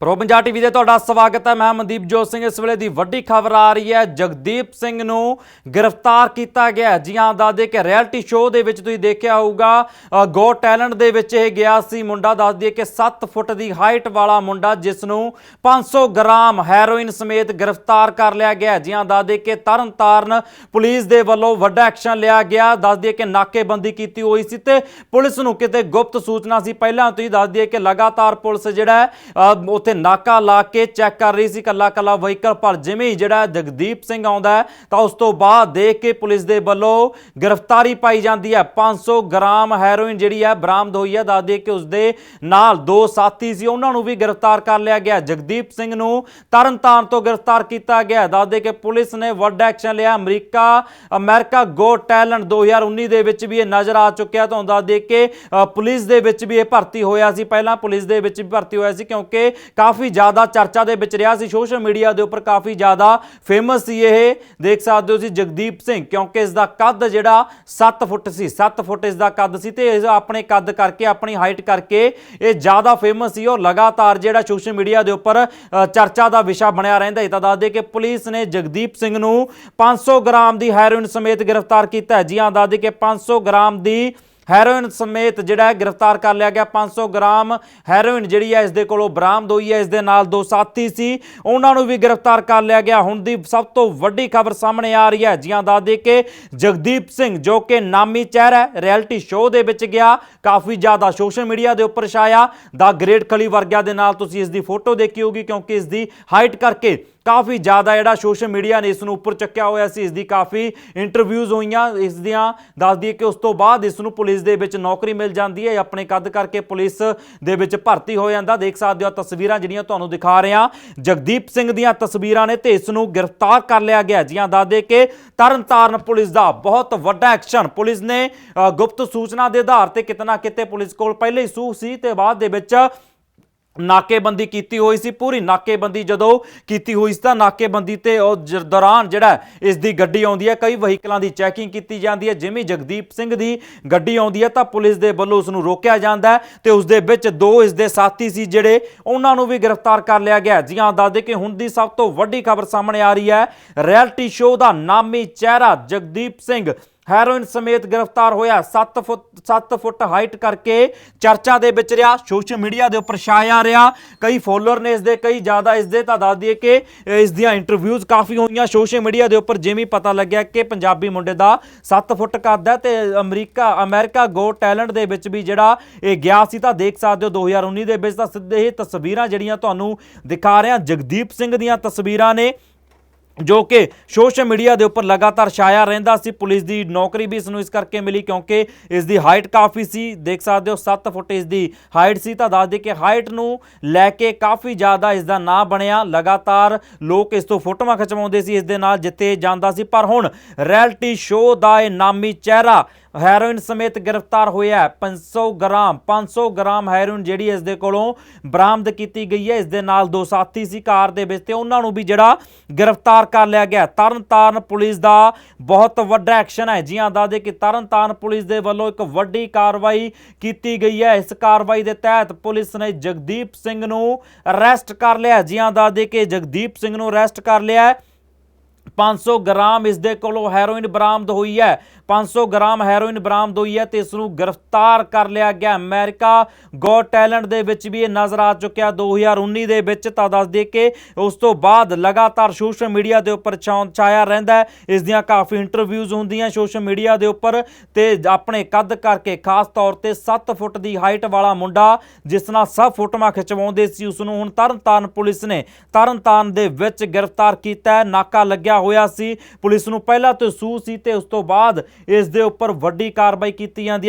Pro Punjab TV ਦੇ ਤੁਹਾਡਾ ਸਵਾਗਤ ਹੈ। ਮੈਂ ਮਨਦੀਪ ਜੋਤ ਸਿੰਘ। ਇਸ ਵੇਲੇ ਦੀ ਵੱਡੀ ਖਬਰ ਆ ਰਹੀ ਹੈ। ਜਗਦੀਪ ਸਿੰਘ ਨੂੰ ਗ੍ਰਿਫਤਾਰ ਕੀਤਾ ਗਿਆ ਜੀ ਹਾਂ, ਦੱਸ ਦੇ ਕਿ ਰਿਐਲਿਟੀ ਸ਼ੋਅ ਦੇ ਵਿੱਚ ਤੁਸੀਂ ਦੇਖਿਆ ਹੋਊਗਾ ਗੋ ਟੈਲੈਂਟ ਦੇ ਵਿੱਚ ਇਹ ਗਿਆ ਸੀ ਮੁੰਡਾ। ਦੱਸ ਦਈਏ ਕਿ 7 ਫੁੱਟ ਦੀ ਹਾਈਟ ਵਾਲਾ ਮੁੰਡਾ, ਜਿਸ ਨੂੰ 500 ਗ੍ਰਾਮ ਹੈਰੋਇਨ ਸਮੇਤ ਗ੍ਰਿਫਤਾਰ ਕਰ ਲਿਆ ਗਿਆ ਜੀ ਹਾਂ, ਦੱਸ ਦੇ ਕਿ ਤਰਨਤਾਰਨ ਪੁਲਿਸ ਦੇ ਵੱਲੋਂ ਵੱਡਾ ਐਕਸ਼ਨ ਲਿਆ ਗਿਆ। ਦੱਸ ਦਈਏ ਕਿ ਨਾਕੇਬੰਦੀ ਕੀਤੀ ਹੋਈ ਸੀ ਤੇ ਪੁਲਿਸ ਨੂੰ ਕਿਤੇ ਗੁਪਤ ਸੂਚਨਾ ਸੀ। ਪਹਿਲਾਂ ਤੁਸੀਂ ਦੱਸ ਦਈਏ ਕਿ ਲਗਾਤਾਰ ਪੁਲਿਸ ਜਿਹੜਾ ਉੱਥੇ ਉੱਥੇ ਨਾਕਾ ਲਾ ਕੇ ਚੈੱਕ ਕਰ ਰਹੀ ਸੀ ਕੱਲਾ ਕੱਲਾ ਵਹੀਕਲ। ਪਰ ਜਿਵੇਂ ਹੀ ਜਿਹੜਾ ਜਗਦੀਪ ਸਿੰਘ ਆਉਂਦਾ ਹੈ, ਤਾਂ ਉਸ ਤੋਂ ਬਾਅਦ ਦੇਖ ਕੇ ਪੁਲਿਸ ਦੇ ਵੱਲੋਂ ਗ੍ਰਿਫਤਾਰੀ ਪਾਈ ਜਾਂਦੀ ਹੈ। 500 ਗ੍ਰਾਮ ਹੈਰੋਇਨ ਜਿਹੜੀ ਹੈ, ਬਰਾਮਦ ਹੋਈ ਹੈ। ਦੱਸ ਦਈਏ ਕਿ ਉਸ ਦੇ ਨਾਲ ਦੋ ਸਾਥੀ ਸੀ, ਉਹਨਾਂ ਨੂੰ ਵੀ ਗ੍ਰਿਫਤਾਰ ਕਰ ਲਿਆ ਗਿਆ। ਜਗਦੀਪ ਸਿੰਘ ਨੂੰ ਤਰਨਤਾਰਨ ਤੋਂ ਗ੍ਰਿਫਤਾਰ ਕੀਤਾ ਗਿਆ। ਦੱਸ ਦੇ ਕਿ ਪੁਲਿਸ ਨੇ ਵੱਡਾ ਐਕਸ਼ਨ ਲਿਆ। ਅਮਰੀਕਾ ਅਮਰੀਕਾ ਗੋ ਟੈਲੈਂਟ 2019 ਦੇ ਵਿੱਚ ਵੀ ਇਹ ਨਜ਼ਰ ਆ ਚੁੱਕਿਆ। ਤੁਹਾਨੂੰ ਦੱਸ ਦਈਏ ਕਿ ਪੁਲਿਸ ਦੇ ਵਿੱਚ ਵੀ ਇਹ ਭਰਤੀ ਹੋਇਆ ਸੀ। ਪਹਿਲਾਂ ਪੁਲਿਸ ਦੇ ਵਿੱਚ ਵੀ ਭਰਤੀ ਹੋਇਆ ਸੀ, ਕਿਉਂਕਿ ਕਾਫੀ ਜ਼ਿਆਦਾ ਚਰਚਾ ਦੇ ਵਿੱਚ ਰਿਹਾ ਸੀ। ਸੋਸ਼ਲ ਮੀਡੀਆ ਦੇ ਉੱਪਰ ਕਾਫੀ ਜ਼ਿਆਦਾ ਫੇਮਸ ਸੀ ਇਹ। ਦੇਖ ਸਕਦੇ ਹੋ ਸੀ ਜਗਦੀਪ ਸਿੰਘ, ਕਿਉਂਕਿ ਇਸ ਦਾ ਕੱਦ ਜਿਹੜਾ 7 ਫੁੱਟ ਸੀ 7 ਫੁੱਟ ਇਸ ਦਾ ਕੱਦ ਸੀ ਤੇ ਇਸ ਆਪਣੇ ਕੱਦ ਕਰਕੇ, ਆਪਣੀ ਹਾਈਟ ਕਰਕੇ ਇਹ ਜ਼ਿਆਦਾ ਫੇਮਸ ਸੀ ਔਰ ਲਗਾਤਾਰ ਜਿਹੜਾ ਸੋਸ਼ਲ ਮੀਡੀਆ ਦੇ ਉੱਪਰ ਚਰਚਾ ਦਾ ਵਿਸ਼ਾ ਬਣਿਆ ਰਹਿੰਦਾ। ਹੈ ਤਾਂ ਦੱਸ ਦੇ ਕਿ ਪੁਲਿਸ ਨੇ ਜਗਦੀਪ ਸਿੰਘ ਨੂੰ 500 ਗ੍ਰਾਮ ਦੀ ਹੈਰੋਇਨ ਸਮੇਤ ਗ੍ਰਿਫਤਾਰ ਕੀਤਾ ਹੈ। ਜੀ ਹਾਂ, ਦੱਸ ਦੇ ਕਿ 500 ਗ੍ਰਾਮ ਦੀ ਹੈਰੋਇਨ ਸਮੇਤ ਜਿਹੜਾ ਗ੍ਰਿਫਤਾਰ ਕਰ ਲਿਆ ਗਿਆ। 500 ਗ੍ਰਾਮ ਹੈਰੋਇਨ ਜਿਹੜੀ ਹੈ ਇਸ ਦੇ ਕੋਲੋਂ ਬਰਾਮਦ ਹੋਈ ਹੈ। ਇਸ ਦੇ ਨਾਲ ਦੋ ਸਾਥੀ ਸੀ। ਉਹਨਾਂ ਨੂੰ ਵੀ ਗ੍ਰਿਫਤਾਰ ਕਰ ਲਿਆ ਗਿਆ। ਹੁਣ ਦੀ ਸਭ ਤੋਂ ਵੱਡੀ ਖਬਰ ਸਾਹਮਣੇ ਆ ਰਹੀ ਹੈ। ਜੀਆਂ ਦੱਸ ਦੇ ਕੇ ਜਗਦੀਪ ਸਿੰਘ ਜੋ ਕਿ ਨਾਮੀ ਚਿਹਰਾ ਰਿਐਲਿਟੀ ਸ਼ੋਅ ਦੇ ਵਿੱਚ ਗਿਆ। ਕਾਫੀ ਜ਼ਿਆਦਾ ਸੋਸ਼ਲ ਮੀਡੀਆ ਦੇ ਉੱਪਰ ਛਾਇਆ। ਦਾ ਗ੍ਰੇਟ ਖਲੀ ਵਰਗਿਆ ਦੇ ਨਾਲ ਤੁਸੀਂ ਇਸ ਦੀ ਫੋਟੋ ਦੇਖੀ ਹੋਗੀ ਕਿਉਂਕਿ ਇਸ ਦੀ ਹਾਈਟ ਕਰਕੇ ਕਾਫੀ ਜ਼ਿਆਦਾ ਜਿਹੜਾ ਸੋਸ਼ਲ ਮੀਡੀਆ ਨੇ ਇਸ ਨੂੰ ਉੱਪਰ ਚੱਕਿਆ ਹੋਇਆ ਸੀ, ਇਸ ਦੀ ਕਾਫੀ ਇੰਟਰਵਿਊਜ਼ ਹੋਈਆਂ, ਇਸ ਦੀਆਂ ਦੱਸਦੀ ਕਿ ਉਸ ਤੋਂ ਬਾਅਦ ਇਸ ਨੂੰ ਪੁਲਿਸ ਦੇ ਵਿੱਚ ਨੌਕਰੀ ਮਿਲ ਜਾਂਦੀ ਹੈ ਆਪਣੇ ਕੱਦ ਕਰਕੇ ਪੁਲਿਸ ਦੇ ਵਿੱਚ ਭਰਤੀ ਹੋ ਜਾਂਦਾ। ਦੇਖ ਸਕਦੇ ਹੋ ਤਸਵੀਰਾਂ ਜਿਹੜੀਆਂ ਤੁਹਾਨੂੰ ਦਿਖਾ ਰਿਹਾ ਜਗਦੀਪ ਸਿੰਘ ਦੀਆਂ ਤਸਵੀਰਾਂ ਨੇ ਤੇ ਇਸ ਨੂੰ ਗ੍ਰਿਫਤਾਰ ਕਰ ਲਿਆ ਗਿਆ ਜੀਆਂ ਦੱਸ ਦੇ ਕਿ ਤਰਨਤਾਰਨ ਪੁਲਿਸ ਦਾ ਬਹੁਤ ਵੱਡਾ ਐਕਸ਼ਨ। ਪੁਲਿਸ ਨੇ ਗੁਪਤ ਸੂਚਨਾ ਦੇ ਆਧਾਰ ਤੇ ਕਿਤਨਾ ਕਿਤੇ ਪੁਲਿਸ ਕੋਲ ਪਹਿਲੇ ਹੀ ਸੂਹ ਸੀ ਤੇ ਬਾਅਦ ਦੇ ਵਿੱਚ ਨਾਕੇਬੰਦੀ ਕੀਤੀ ਹੋਈ ਸੀ, ਪੂਰੀ ਨਾਕੇਬੰਦੀ ਜਦੋਂ ਕੀਤੀ ਹੋਈ ਸੀ ਤਾਂ ਨਾਕੇਬੰਦੀ ਤੇ ਉਹ ਜ- ਦੌਰਾਨ ਜਿਹੜਾ ਇਸ ਦੀ ਗੱਡੀ ਆਉਂਦੀ ਹੈ, ਕਈ ਵਹੀਕਲਾਂ ਦੀ ਚੈਕਿੰਗ ਕੀਤੀ ਜਾਂਦੀ ਹੈ, ਜਿਵੇਂ ਜਗਦੀਪ ਸਿੰਘ ਦੀ ਗੱਡੀ ਆਉਂਦੀ ਹੈ ਤਾਂ ਪੁਲਿਸ ਦੇ ਵੱਲੋਂ ਉਸ ਨੂੰ ਰੋਕਿਆ ਜਾਂਦਾ ਹੈ ਤੇ ਉਸ ਦੇ ਵਿੱਚ ਦੋ ਇਸ ਦੇ ਸਾਥੀ ਸੀ ਜਿਹੜੇ ਉਹਨਾਂ ਨੂੰ ਵੀ ਗ੍ਰਿਫਤਾਰ ਕਰ ਲਿਆ ਗਿਆ ਜੀ ਹਾਂ ਦੱਸ ਦੇ ਕਿ ਹੁਣ ਦੀ ਸਭ ਤੋਂ ਵੱਡੀ ਖਬਰ ਸਾਹਮਣੇ ਆ ਰਹੀ ਹੈ, ਰਿਐਲਿਟੀ ਸ਼ੋਅ ਦਾ ਨਾਮੀ ਚਿਹਰਾ ਜਗਦੀਪ ਸਿੰਘ ਹੈਰੋਇਨ ਸਮੇਤ ਗ੍ਰਿਫਤਾਰ ਹੋਇਆ। 7 ਫੁੱਟ 7 ਫੁੱਟ ਹਾਈਟ ਕਰਕੇ ਚਰਚਾ ਦੇ ਵਿੱਚ ਰਿਹਾ, ਸੋਸ਼ਲ ਮੀਡੀਆ ਦੇ ਉੱਪਰ ਛਾਇਆ ਰਿਹਾ। ਕਈ ਫੋਲੋਅਰ ਨੇ ਇਸ ਦੇ, ਕਈ ਜ਼ਿਆਦਾ ਇਸ ਦੇ ਤਾਂ ਦੱਸ ਦਈਏ ਕਿ ਇਸ ਦੀਆਂ ਇੰਟਰਵਿਊਜ਼ ਕਾਫੀ ਹੋਈਆਂ। ਸੋਸ਼ਲ ਮੀਡੀਆ ਦੇ ਉੱਪਰ ਜਿਵੇਂ ਪਤਾ ਲੱਗਿਆ ਕਿ ਪੰਜਾਬੀ ਮੁੰਡੇ ਦਾ 7 ਫੁੱਟ ਕੱਦ ਹੈ ਤੇ ਅਮਰੀਕਾ ਅਮਰੀਕਾ ਗੋ ਟੈਲੈਂਟ ਦੇ ਵਿੱਚ ਵੀ ਜਿਹੜਾ ਇਹ ਗਿਆ ਸੀ ਤਾਂ ਦੇਖ ਸਕਦੇ ਹੋ 2019 ਦੇ ਵਿੱਚ ਤਾਂ ਸਿੱਧੇ ਹੀ ਤਸਵੀਰਾਂ ਜਿਹੜੀਆਂ ਤੁਹਾਨੂੰ ਦਿਖਾ ਰਿਹਾ। ਜਗਦੀਪ ਸਿੰਘ ਦੀਆਂ ਤਸਵੀਰਾਂ ਨੇ। ਜੋ ਕਿ ਸੋਸ਼ਲ ਮੀਡੀਆ ਦੇ ਉੱਪਰ ਲਗਾਤਾਰ ਛਾਇਆ ਰਹਿੰਦਾ ਸੀ। ਪੁਲਿਸ ਦੀ ਨੌਕਰੀ ਵੀ ਇਸ ਨੂੰ ਇਸ ਕਰਕੇ ਮਿਲੀ ਕਿਉਂਕਿ ਇਸ ਦੀ ਹਾਈਟ ਕਾਫੀ ਸੀ। ਦੇਖ ਸਕਦੇ ਹੋ 7 ਫੁੱਟ ਇਸ ਦੀ ਹਾਈਟ ਸੀ। ਤਾਂ ਦੱਸ ਦੇ ਕਿ ਹਾਈਟ ਨੂੰ ਲੈ ਕੇ ਕਾਫੀ ਜ਼ਿਆਦਾ ਇਸ ਦਾ ਨਾਂ ਬਣਿਆ। ਲਗਾਤਾਰ ਲੋਕ ਇਸ ਤੋਂ ਫੋਟੋਆਂ ਖਿਚਵਾਉਂਦੇ ਸੀ, ਇਸ ਦੇ ਨਾਲ ਜਿੱਤੇ ਜਾਂਦਾ ਸੀ। ਪਰ ਹੁਣ ਰਿਐਲਿਟੀ ਸ਼ੋਅ ਦਾ ਇਹ ਨਾਮੀ ਚਿਹਰਾ ਹੈਰੋਇਨ ਸਮੇਤ ਗ੍ਰਿਫਤਾਰ ਹੋਇਆ ਹੈ। 500 ਗ੍ਰਾਮ 500 ਗ੍ਰਾਮ ਹੈਰੋਇਨ ਜਿਹੜੀ ਇਸ ਦੇ ਕੋਲੋਂ ਬਰਾਮਦ ਕੀਤੀ ਗਈ ਹੈ। ਇਸ ਦੇ ਨਾਲ ਦੋ ਸਾਥੀ ਸੀ ਕਾਰ ਦੇ ਵਿੱਚ ਤੇ ਉਹਨਾਂ ਨੂੰ ਵੀ ਜਿਹੜਾ ਗ੍ਰਿਫਤਾਰ ਕਰ ਲਿਆ ਗਿਆ ਤਰਨਤਾਰਨ ਪੁਲਿਸ ਦਾ ਬਹੁਤ ਵੱਡਾ ਐਕਸ਼ਨ ਹੈ। ਜੀ ਹਾਂ ਦੱਸਦੇ ਕਿ ਤਰਨਤਾਰਨ ਪੁਲਿਸ ਦੇ ਵੱਲੋਂ ਇੱਕ ਵੱਡੀ ਕਾਰਵਾਈ ਕੀਤੀ ਗਈ ਹੈ। ਇਸ ਕਾਰਵਾਈ ਦੇ ਤਹਿਤ ਪੁਲਿਸ ਨੇ ਜਗਦੀਪ ਸਿੰਘ ਨੂੰ ਅਰੈਸਟ ਕਰ ਲਿਆ ਜੀ ਹਾਂ ਦੱਸਦੇ ਕਿ ਜਗਦੀਪ ਸਿੰਘ ਨੂੰ ਅਰੈਸਟ ਕਰ ਲਿਆ ਹੈ। 500 ਗ੍ਰਾਮ ਇਸ ਦੇ ਕੋਲੋਂ ਹੈਰੋਇਨ ਬਰਾਮਦ ਹੋਈ ਹੈ। 500 ਗ੍ਰਾਮ ਹੈਰੋਇਨ ਬਰਾਮਦ ਹੋਈ ਹੈ ਤੇ ਇਸ ਨੂੰ ਗ੍ਰਿਫਤਾਰ ਕਰ ਲਿਆ ਗਿਆ। ਅਮਰੀਕਾ ਗੋ ਟੈਲੈਂਟ ਦੇ ਵਿੱਚ ਵੀ ਇਹ ਨਜ਼ਰ ਆ ਚੁੱਕਿਆ। 2019 ਦੇ ਵਿੱਚ ਤਾਂ ਦੱਸ ਦੇ ਕਿ ਉਸ ਤੋਂ ਬਾਅਦ ਲਗਾਤਾਰ ਸੋਸ਼ਲ ਮੀਡੀਆ ਦੇ ਉੱਪਰ ਛਾਇਆ ਰਹਿੰਦਾ ਹੈ। ਇਸ ਦੀਆਂ ਕਾਫੀ ਇੰਟਰਵਿਊਜ਼ ਹੁੰਦੀਆਂ ਸੋਸ਼ਲ ਮੀਡੀਆ ਦੇ ਉੱਪਰ ਤੇ ਆਪਣੇ ਕੱਦ ਕਰਕੇ ਖਾਸ ਤੌਰ ਤੇ 7 ਫੁੱਟ ਦੀ ਹਾਈਟ ਵਾਲਾ ਮੁੰਡਾ, ਜਿਸ ਨਾਲ ਸਭ ਫੋਟੋਆਂ ਖਿਚਵਾਉਂਦੇ ਸੀ, ਉਸ ਨੂੰ ਹੁਣ ਤਰਨਤਾਰਨ ਪੁਲਿਸ ਨੇ ਤਰਨਤਾਰਨ ਦੇ ਵਿੱਚ ਗ੍ਰਿਫਤਾਰ ਕੀਤਾ ਹੈ। ਨਾਕਾ ਲੱਗਿਆ ਹੋਇਆ ਸੀ। ਪੁਲਿਸ ਨੂੰ ਪਹਿਲਾਂ ਤੋਂ ਸੂ ਸੀ ਤੇ ਉਸ ਤੋਂ ਬਾਅਦ ਇਸ ਦੇ ਉੱਪਰ ਵੱਡੀ ਕਾਰਵਾਈ ਕੀਤੀ ਜਾਂਦੀ ਹੈ